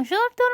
Bonjour tout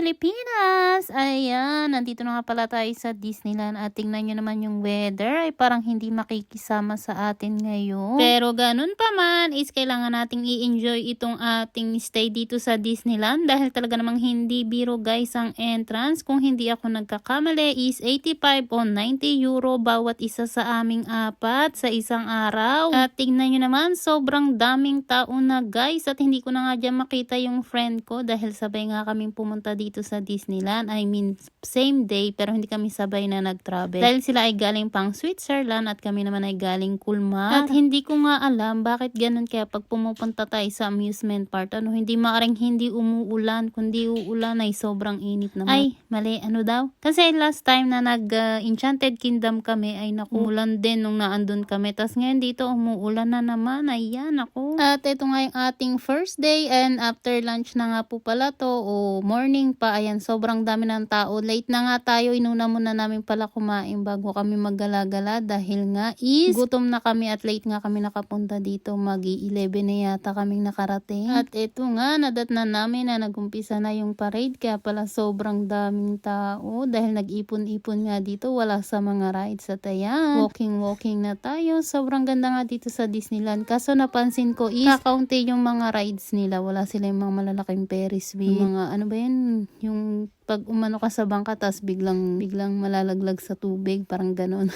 Pilipinas! Ayan, nandito na nga pala tayo sa Disneyland at tingnan nyo naman yung weather ay parang hindi makikisama sa atin ngayon. Pero ganun pa man is kailangan nating i-enjoy itong ating stay dito sa Disneyland dahil talaga namang hindi biro guys ang entrance. Kung hindi ako nagkakamali is 85 o 90 euro bawat isa sa aming apat sa isang araw. At tingnan nyo naman, sobrang daming tao na guys at hindi ko na nga dyan makita yung friend ko dahil sabay nga kaming pumunta dito sa Disneyland. I mean, same day pero hindi kami sabay na nag-travel. Dahil sila ay galing pang Switzerland at kami naman ay galing Kulmar. At hindi ko nga alam bakit ganun kaya pag pumupunta tayo sa amusement park, ano, hindi maaring hindi umuulan, kundi uulan ay sobrang init naman. Ay, mali, ano daw? Kasi last time na nag-Enchanted Kingdom kami ay nakulan din nung naandun kami. Tapos ngayon dito umuulan na naman. Ayan, ako. At ito nga yung ating first day and after lunch na nga po pala to o morning pa. Ayan, sobrang dami ng tao. Late na nga tayo. Inuna muna namin pala kumain bago kami maggalagala dahil nga is gutom na kami at late nga kami nakapunta dito. Magi-11 na yata kaming nakarating. At ito nga, nadat na namin na nagumpisa na yung parade. Kaya pala sobrang daming tao dahil nag-ipon-ipon nga dito. Wala sa mga rides at ayan. Walking-walking na tayo. Sobrang ganda nga dito sa Disneyland. Kaso napansin ko is kakaunti yung mga rides nila. Wala sila yung mga malalaking Ferris wheel. Yung mga ano ba yan? Yung pag umano ka sa bangka tas biglang biglang malalaglag sa tubig parang ganon.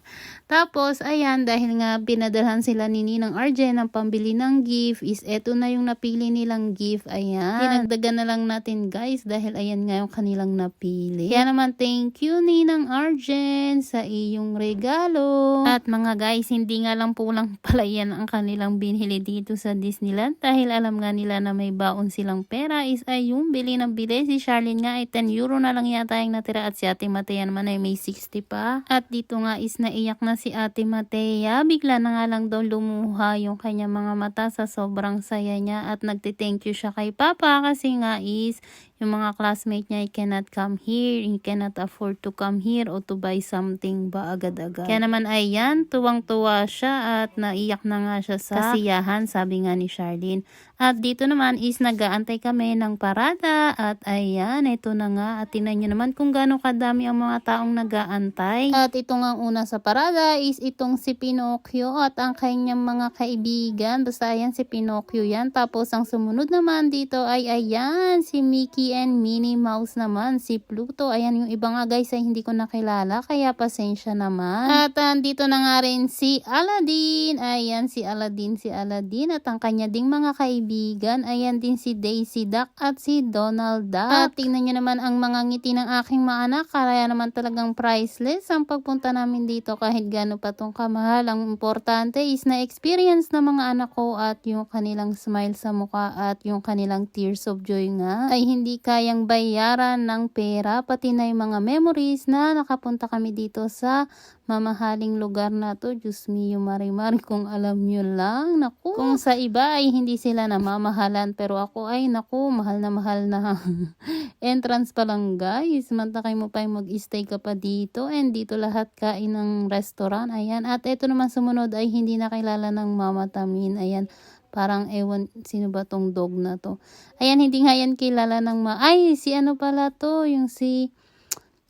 Tapos ayan dahil nga pinadalhan sila ni Ninang RJ ng pambili ng gift is eto na yung napili nilang gift ayan. Dinagdagan na lang natin guys dahil ayan nga yung kanilang napili. Kaya naman thank you Ninang Arjen sa iyong regalo. At mga guys hindi nga lang po lang pala yan ang kanilang binili dito sa Disneyland dahil alam nga nila na may baon silang pera is ay yung bili ng bili si Charlene nga ay 10 euro na lang yata yung natira at si Ate Matea naman ay may 60 pa. At dito nga is naiyak na si Ate Matea. Bigla na nga lang daw lumuha yung kanya mga mata sa sobrang saya niya at nagte-thank you siya kay Papa kasi nga is yung mga classmate niya, he cannot come here, he cannot afford to come here o to buy something ba agad-agad. Kaya naman ayan, tuwang-tuwa siya at naiyak na nga siya sa kasiyahan, sabi nga ni Charlene. At dito naman is nagaantay kami ng parada at ayan, ito na nga at tinan nyo naman kung gaano kadami ang mga taong nagaantay. At ito nga ang una sa parada is itong si Pinocchio at ang kanyang mga kaibigan. Basta ayan si Pinocchio yan. Tapos ang sumunod naman dito ay ayan si Mickey and Minnie Mouse naman. Si Pluto. Ayan yung iba nga guys ay hindi ko nakilala kaya pasensya naman. At andito na nga rin si Aladdin. Ayan si Aladdin, si Aladdin at ang kanya ding mga kaibigan. Ayan din si Daisy Duck at si Donald Duck. At tingnan nyo naman ang mga ngiti ng aking mga anak. Kaya naman talagang priceless ang pagpunta namin dito kahit gano'n pa tong kamahal. Ang importante is na experience ng mga anak ko at yung kanilang smile sa mukha at yung kanilang tears of joy nga ay hindi kayang bayaran ng pera pati na yung mga memories na nakapunta kami dito sa mamahaling lugar na to. Diyos mio marimar kung alam nyo lang. Naku, kung sa iba ay hindi sila namamahalan pero ako ay naku, mahal na mahal na entrance pa lang guys. Mantakay mo pa yung mag-stay ka pa dito and dito lahat kain ng restaurant. Ayan. At ito naman sumunod ay hindi nakilala ng Mama Tamin. Ayan. Parang ewan, sino ba tong dog na to? Ayan, hindi nga yan kilala ng ma... Ay, si ano pala to? Yung si...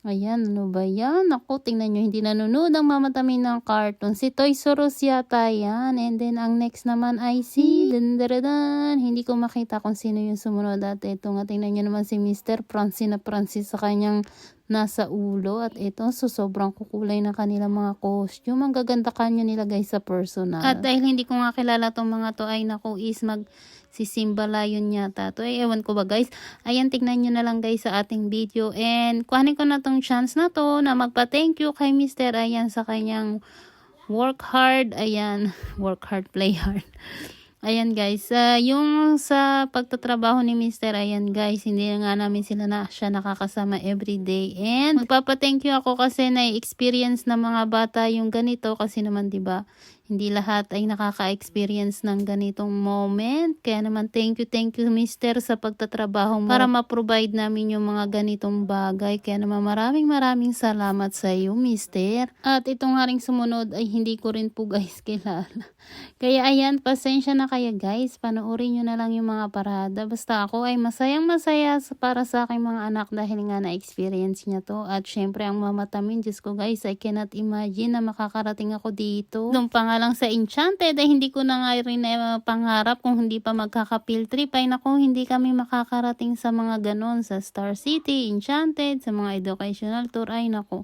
Ayan, ano ba yan? Ako, tingnan nyo, hindi nanonood ang mamatamin ng cartoon. Si Toy Soros yata yan. And then, ang next naman ay si... Dandaradan. Hindi ko makita kung sino yung sumunod at ito nga, tingnan nyo naman si Mr. Francis na Francis sa kanyang nasa ulo at ito so sobrang kukulay na kanilang mga costume ang gaganda kanyo nila guys sa personal at dahil hindi ko nga kilala tong mga to ay naku is mag si Simba Lion yata to eh ewan ko ba guys ayan tignan nyo na lang guys sa ating video and kuhanin ko na tong chance na to na magpa thank you kay Mr. ayan sa kanyang work hard ayan work hard play hard Ayan guys, uh, yung sa pagtatrabaho ni Mr. Ayan guys, hindi nga namin sila na siya nakakasama everyday. And magpapa-thank you ako kasi na-experience ng mga bata yung ganito kasi naman 'di ba Hindi lahat ay nakaka-experience ng ganitong moment. Kaya naman thank you, thank you mister sa pagtatrabaho mo para ma-provide namin yung mga ganitong bagay. Kaya naman maraming maraming salamat sa iyo mister. At itong haring sumunod ay hindi ko rin po guys kilala. Kaya ayan, pasensya na kaya guys. Panoorin nyo na lang yung mga parada. Basta ako ay masayang masaya sa- para sa aking mga anak dahil nga na-experience niya to. At syempre ang mamatamin, Diyos ko guys, I cannot imagine na makakarating ako dito. Nung pa nga lang sa Enchanted ay hindi ko na nga rin eh, pangarap kung hindi pa magkaka-field trip ay naku, hindi kami makakarating sa mga ganon sa Star City, Enchanted, sa mga educational tour ay naku.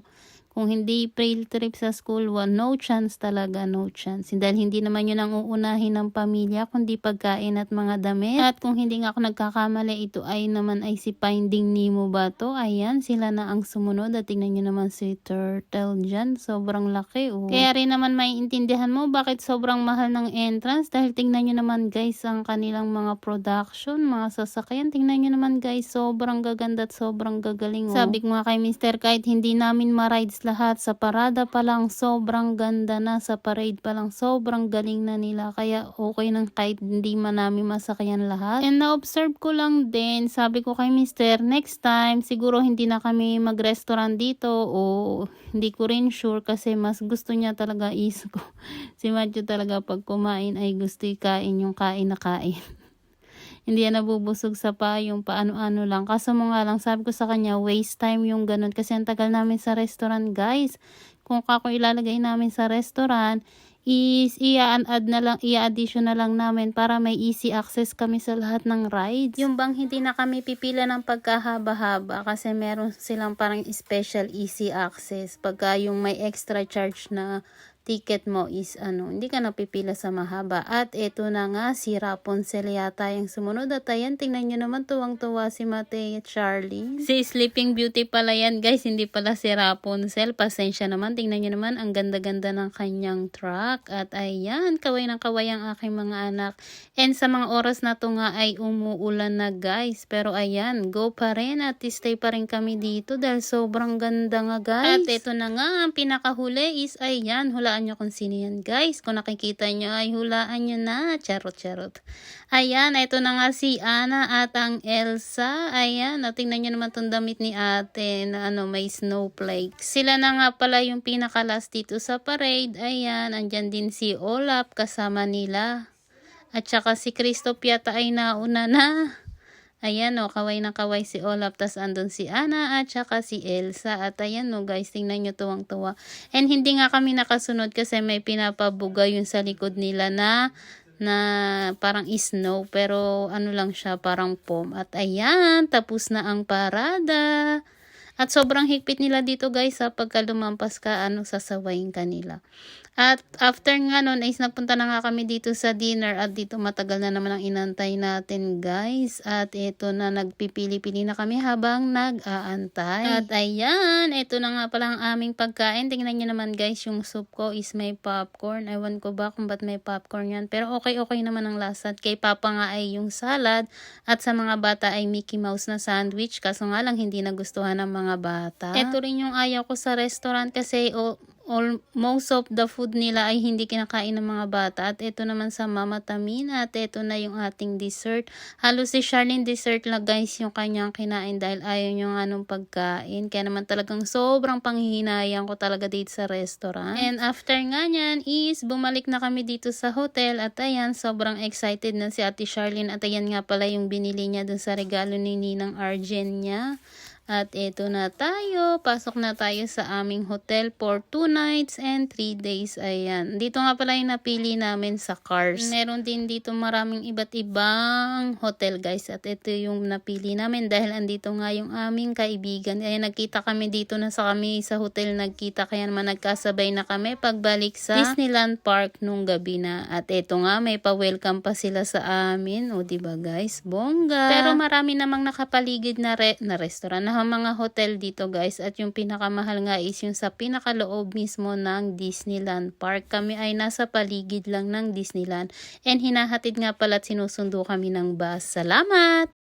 Kung hindi field trip sa school, well, no chance talaga, no chance. Dahil hindi naman yun ang uunahin ng pamilya, kundi pagkain at mga damit. At kung hindi nga ako nagkakamali, ito ay naman ay si Finding Nemo ba to? Ayan, sila na ang sumunod. At tingnan nyo naman si Turtle dyan. Sobrang laki, oh. Kaya rin naman maiintindihan mo bakit sobrang mahal ng entrance. Dahil tingnan nyo naman guys, ang kanilang mga production, mga sasakyan. Tingnan nyo naman guys, sobrang gaganda at sobrang gagaling, oh. Sabi ko nga kay Mr. kahit hindi namin ma-rides lahat, sa parada pa lang sobrang ganda na, sa parade pa lang sobrang galing na nila. Kaya okay nang kahit hindi man namin masakyan lahat. And na-observe ko lang din, sabi ko kay Mr. next time, siguro hindi na kami mag-restaurant dito o hindi ko rin sure kasi mas gusto niya talaga is si Matthew talaga pag kumain ay gusto ikain yung kain na kain hindi yan nabubusog sa pa, yung paano-ano lang. Kaso mo nga lang, sabi ko sa kanya, waste time yung ganun. Kasi ang tagal namin sa restaurant, guys. Kung kako ilalagay namin sa restaurant, is i-add na lang, i-addition na lang namin para may easy access kami sa lahat ng rides. Yung bang hindi na kami pipila ng pagkahaba-haba kasi meron silang parang special easy access. Pagka yung may extra charge na ticket mo is ano, hindi ka napipila sa mahaba. At ito na nga, si Rapunzel yata yung sumunod. At ayan, tingnan nyo naman, tuwang-tuwa si Mate at Charlie. Si Sleeping Beauty pala yan, guys. Hindi pala si Rapunzel. Pasensya naman. Tingnan nyo naman, ang ganda-ganda ng kanyang truck. At ayan, kaway ng kaway ang aking mga anak. And sa mga oras na to nga ay umuulan na, guys. Pero ayan, go pa rin at stay pa rin kami dito dahil sobrang ganda nga, guys. At ito na nga, ang pinakahuli is ayan, hulaan nyo kung sino yan guys. Kung nakikita nyo ay hulaan nyo na. Charot, charot. Ayan, ito na nga si Ana at ang Elsa. Ayan, tingnan nyo naman tong damit ni ate na ano, may snowflakes. Sila na nga pala yung pinakalas dito sa parade. Ayan, andyan din si Olaf kasama nila. At saka si Christoph yata ay nauna na. Ayan o, kaway na kaway si Olaf, tas andun si Ana at saka si Elsa. At ayan o guys, tingnan nyo tuwang-tuwa. And hindi nga kami nakasunod kasi may pinapabuga yun sa likod nila na na parang snow pero ano lang siya parang foam at ayan tapos na ang parada at sobrang higpit nila dito guys sa pagka lumampas ka ano sasawayin ka nila at after nga nun is nagpunta na nga kami dito sa dinner at dito matagal na naman ang inantay natin guys. At ito na nagpipili-pili na kami habang nag-aantay. At ayan, ito na nga pala ang aming pagkain. Tingnan nyo naman guys, yung soup ko is may popcorn. Ewan ko ba kung ba't may popcorn yan. Pero okay-okay naman ang lasa. Kay Papa nga ay yung salad. At sa mga bata ay Mickey Mouse na sandwich. Kaso nga lang hindi nagustuhan ng mga bata. Ito rin yung ayaw ko sa restaurant kasi oh, all, most of the food nila ay hindi kinakain ng mga bata. At ito naman sa Mama Tamina. At ito na yung ating dessert. Halos si Charlene dessert lang guys yung kanyang kinain dahil ayaw yung anong pagkain. Kaya naman talagang sobrang panghihinayang ko talaga dito sa restaurant. And after nga nyan is bumalik na kami dito sa hotel. At ayan, sobrang excited na si Ate Charlene. At ayan nga pala yung binili niya dun sa regalo ni Ninang Arjen niya. At ito na tayo. Pasok na tayo sa aming hotel for 2 nights and 3 days. Ayan. Dito nga pala yung napili namin sa cars. Meron din dito maraming iba't ibang hotel guys. At ito yung napili namin dahil andito nga yung aming kaibigan. Ayan, nagkita kami dito na sa kami sa hotel nagkita. Kaya naman nagkasabay na kami pagbalik sa Disneyland Park nung gabi na. At ito nga may pa-welcome pa sila sa amin. O diba guys? Bongga. Pero marami namang nakapaligid na, re- na restaurant na mga hotel dito guys at yung pinakamahal nga is yung sa pinakaloob mismo ng Disneyland Park. Kami ay nasa paligid lang ng Disneyland and hinahatid nga pala at sinusundo kami ng bus. Salamat!